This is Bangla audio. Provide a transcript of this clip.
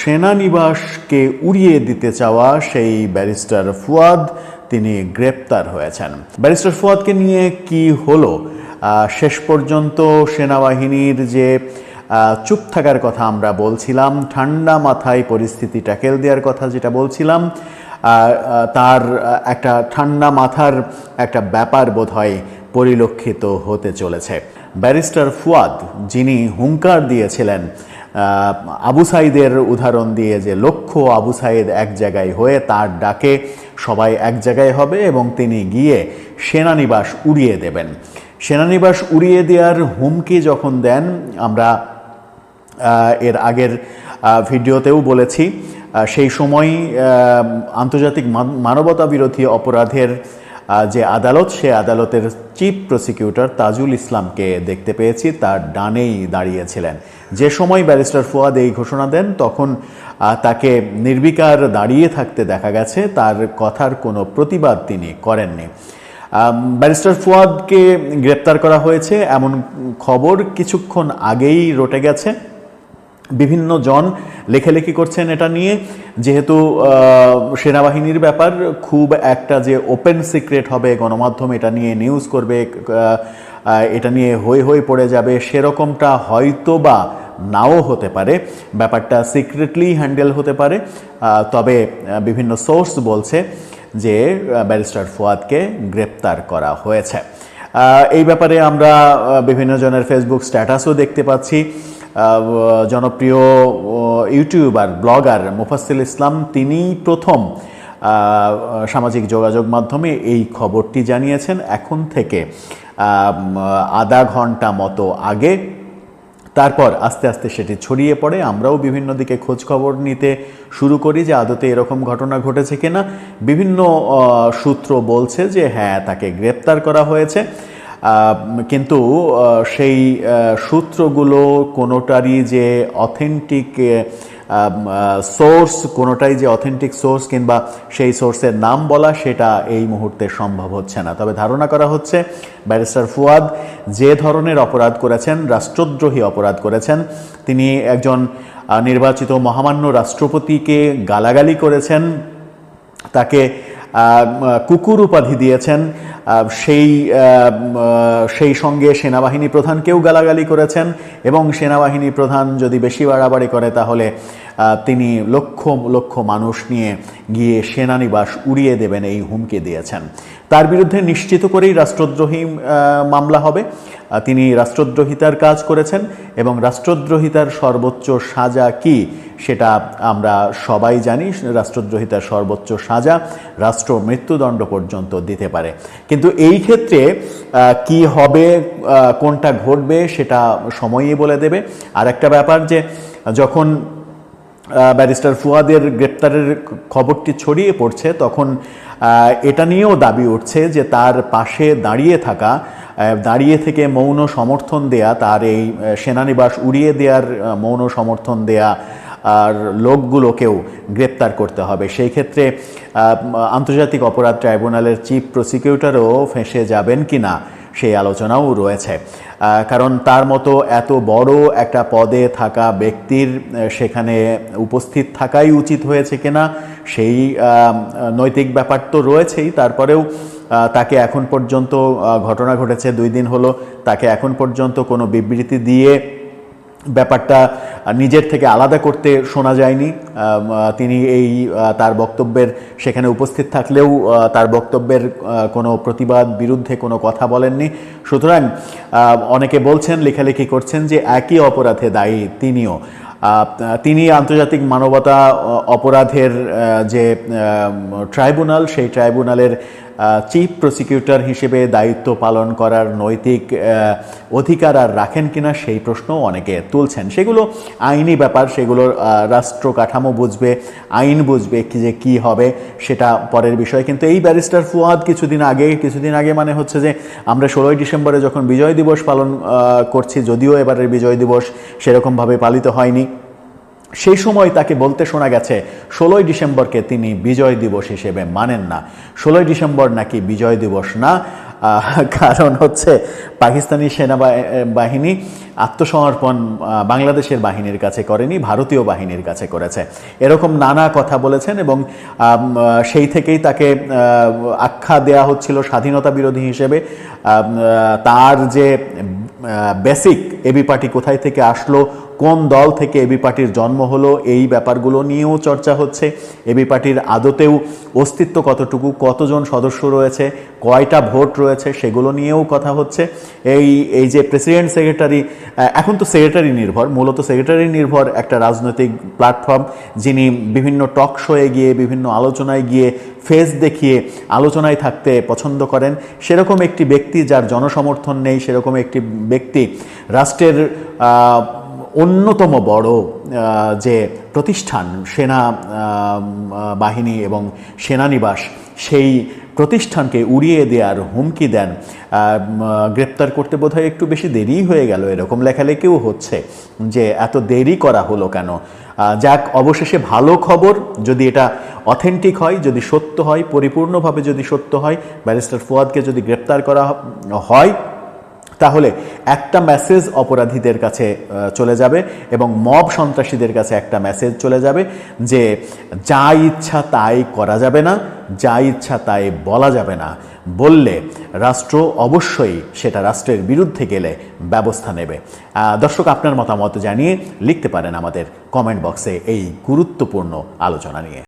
সেনানিবাসকে উড়িয়ে দিতে চাওয়া সেই ব্যারিস্টার ফুয়াদ, তিনি গ্রেপ্তার হয়েছেন। ব্যারিস্টার ফুয়াদকে নিয়ে কি হলো? শেষ পর্যন্ত সেনাবাহিনীর যে চুপ থাকার কথা আমরা বলছিলাম, ঠান্ডা মাথায় পরিস্থিতি ট্যাকেল দেওয়ার কথা যেটা বলছিলাম তার একটা ঠান্ডা মাথার একটা ব্যাপার বোধ হয় পরিলক্ষিত হতে চলেছে। ব্যারিস্টার ফুয়াদ, যিনি হুঙ্কার দিয়েছিলেন আবু সাইদের উদাহরণ দিয়ে যে লক্ষ্য আবু সাইদ এক জায়গায় হয়ে তার ডাকে সবাই এক জায়গায় হবে এবং তিনি গিয়ে সেনানিবাস উড়িয়ে দেবেন। সেনানিবাস উড়িয়ে দেওয়ার হুমকি যখন দেন, আমরা এর আগের ভিডিওতেও বলেছি সেই সময় আন্তর্জাতিক মান- মানবতা বিরোধী অপরাধের যে আদালত, সে আদালতের চিফ প্রসিকিউটর তাজুল ইসলামকে দেখতে পেয়েছি। তার ডানেই দাঁড়িয়েছিলেন। যে সময় ব্যারিস্টার ফুয়াদ এই ঘোষণা দেন, তখন তাকে নির্বিকার দাঁড়িয়ে থাকতে দেখা গেছে। তার কথার কোনো প্রতিবাদ তিনি করেননি। ব্যারিস্টার ফুয়াদকে গ্রেপ্তার করা হয়েছে। এমন খবর কিছুক্ষণ আগেই রটে গেছে। বিভিন্ন জন লেখালেখি করছেন এটা নিয়ে। যেহেতু সেনাবাহিনীর ব্যাপার, খুব একটা যে ওপেন সিক্রেট হবে গণমাধ্যম এটা নিয়ে নিউজ করবে এটা নিয়ে হয়ে হয়ে পড়ে যাবে, সেরকমটা হয়তো বা নাও হতে পারে। ব্যাপারটা সিক্রেটলি হ্যান্ডেল হতে পারে। তবে বিভিন্ন সোর্স বলছে যে ব্যারিস্টার ফুয়াদকে গ্রেপ্তার করা হয়েছে। এই ব্যাপারে আমরা বিভিন্ন জনের ফেসবুক স্ট্যাটাসও দেখতে পাচ্ছি। জনপ্রিয় ইউটিউবার, ব্লগার মুফাসিল ইসলাম, তিনি প্রথম সামাজিক যোগাযোগ মাধ্যমে এই খবরটি জানিয়েছেন। এখন থেকে আধা ঘণ্টা মতো আগে, তারপর আস্তে আস্তে সেটি ছড়িয়ে পড়ে। আমরাও বিভিন্ন দিকে খোঁজ খবর নিতে শুরু করি যে আদতে এরকম ঘটনা ঘটেছে কিনা। বিভিন্ন সূত্র বলছে যে হ্যাঁ তাকে গ্রেপ্তার করা হয়েছে। কিন্তু সেই সূত্রগুলো কোনোটারই যে অথেন্টিক সোর্স কোনোটাই যে অথেন্টিক সোর্স কিংবা সেই সোর্সের নাম বলা, সেটা এই মুহূর্তে সম্ভব হচ্ছে না। তবে ধারণা করা হচ্ছে, ব্যারিস্টার ফুয়াদ যে ধরনের অপরাধ করেছেন, রাষ্ট্রদ্রোহী অপরাধ করেছেন, তিনি একজন নির্বাচিত মহামান্য রাষ্ট্রপতিকে গালাগালি করেছেন, তাকে কুকুর উপাধি দিয়েছেন। সেই সেই সঙ্গে সেনাবাহিনী প্রধানকেও গালাগালি করেছেন এবং সেনাবাহিনী প্রধান যদি বেশি বাড়াবাড়ি করে তাহলে তিনি লক্ষ লক্ষ মানুষ নিয়ে গিয়ে সেনানিবাস উড়িয়ে দেবেন এই হুমকি দিয়েছেন। তার বিরুদ্ধে নিশ্চিত করেই রাষ্ট্রদ্রোহী মামলা হবে। তিনি রাষ্ট্রদ্রোহিতার কাজ করেছেন এবং রাষ্ট্রদ্রোহিতার সর্বোচ্চ সাজা কি সেটা আমরা সবাই জানি। রাষ্ট্রদ্রোহিতার সর্বোচ্চ সাজা রাষ্ট্র মৃত্যুদণ্ড পর্যন্ত দিতে পারে। কিন্তু এই ক্ষেত্রে কি হবে কোনটা ঘটবে সেটা সময়ই বলে দেবে। আর একটা ব্যাপার যে, যখন ব্যারিস্টার ফুয়াদের গ্রেপ্তারের খবরটি ছড়িয়ে পড়ছে, তখন এটা নিয়েও দাবি উঠছে যে তার পাশে দাঁড়িয়ে থাকা দাঁড়িয়ে থেকে মৌন সমর্থন দেয়া, তার এই সেনানিবাস উড়িয়ে দেওয়ার মৌন সমর্থন দেয়া, আর লোকগুলোকেও গ্রেপ্তার করতে হবে। সেই ক্ষেত্রে আন্তর্জাতিক অপরাধ ট্রাইব্যুনালের চিফ প্রসিকিউটরও ফেঁসে যাবেন কি না সেই আলোচনাও রয়েছে। কারণ তার মতো এত বড় একটা পদে থাকা ব্যক্তির সেখানে উপস্থিত থাকাই উচিত হয়েছে কিনা, সেই নৈতিক ব্যাপার তো রয়েছেই। তারপরেও তাকে এখন পর্যন্ত ঘটনা ঘটেছে, দুই দিন হলো, তাকে এখন পর্যন্ত কোনো বিবৃতি দিয়ে ব্যাপারটা নিজের থেকে আলাদা করতে শোনা যায়নি। তিনি এই তার বক্তব্যের সেখানে উপস্থিত থাকলেও তার বক্তব্যের কোনো প্রতিবাদ বিরুদ্ধে কোনো কথা বলেননি। সুতরাং অনেকে বলছেন, লেখালেখি করছেন যে একই অপরাধে দায়ী তিনিও। তিনি আন্তর্জাতিক মানবতা অপরাধের যে ট্রাইব্যুনাল, সেই ট্রাইব্যুনালের চিফ প্রসিকিউটর হিসেবে দায়িত্ব পালন করার নৈতিক অধিকার আর রাখেন কিনা সেই প্রশ্ন অনেকে তুলছেন। সেগুলো আইনি ব্যাপার সেগুলো রাষ্ট্র কাঠামো বুঝবে, আইন বুঝবে কি যে কি হবে সেটা পরের বিষয়। কিন্তু এই ব্যারিস্টার ফুয়াদ কিছুদিন আগে কিছুদিন আগে মানে হচ্ছে যে আমরা ষোলোই ডিসেম্বরে যখন বিজয় দিবস পালন করছি, যদিও এবারের বিজয় দিবস সেরকমভাবে পালিত হয়নি। সেই সময় তাকে বলতে শোনা গেছে, ষোলোই ডিসেম্বরকে তিনি বিজয় দিবস হিসেবে মানেন না। ষোলোই ডিসেম্বর নাকি বিজয় দিবস না? কারণ হচ্ছে পাকিস্তানি সেনাবাহিনী আত্মসমর্পণ বাংলাদেশের বাহিনীর কাছে করেনি, ভারতীয় বাহিনীর কাছে করেছে। এরকম নানা কথা বলেছেন এবং সেই থেকেই তাকে আখ্যা দেয়া হচ্ছিল স্বাধীনতা বিরোধী হিসেবে। তার যে বেসিক এবি পার্টি কোথায় থেকে আসলো কোন দল থেকে এবি পার্টির জন্ম হলো, এই ব্যাপারগুলো নিয়েও চর্চা হচ্ছে। এবি পার্টির আদতেও অস্তিত্ব কতটুকু, কতজন সদস্য রয়েছে, কয়টা ভোট রয়েছে, সেগুলো নিয়েও কথা হচ্ছে। এই এই যে প্রেসিডেন্ট, সেক্রেটারি এখন তো সেক্রেটারি নির্ভর, মূলত সেক্রেটারি নির্ভর একটা রাজনৈতিক প্ল্যাটফর্ম, যিনি বিভিন্ন টক শোয়ে গিয়ে, বিভিন্ন আলোচনায় গিয়ে, ফেস দেখিয়ে, আলোচনায় থাকতে পছন্দ করেন। সেরকম একটি ব্যক্তি যার জনসমর্থন নেই, সেরকম একটি ব্যক্তি রাষ্ট্রের অন্যতম বড় যে প্রতিষ্ঠান, সেনা বাহিনী এবং সেনানিবাস, সেই প্রতিষ্ঠানকে উড়িয়ে দেওয়ার হুমকি দেন। গ্রেপ্তার করতে বোধহয় একটু বেশি দেরি হয়ে গেল এরকম লেখালেখিও হচ্ছে যে এত দেরি করা হলো কেন? যাক, অবশেষে ভালো খবর, যদি এটা অথেন্টিক হয়, যদি সত্য হয়, পরিপূর্ণভাবে যদি সত্য হয়, ব্যারিস্টার ফুয়াদকে যদি গ্রেপ্তার করা হয় তাহলে একটা মেসেজ অপরাধীদের কাছে চলে যাবে এবং মব সন্ত্রাসীদের কাছে একটা মেসেজ চলে যাবে যে যা ইচ্ছা তাই করা যাবে না, যা ইচ্ছা তাই বলা যাবে না। বললে রাষ্ট্র অবশ্যই সেটা রাষ্ট্রের বিরুদ্ধে গেলে ব্যবস্থা নেবে। দর্শক, আপনার মতামত জানিয়ে লিখতে পারেন আমাদের কমেন্ট বক্সে এই গুরুত্বপূর্ণ আলোচনা নিয়ে।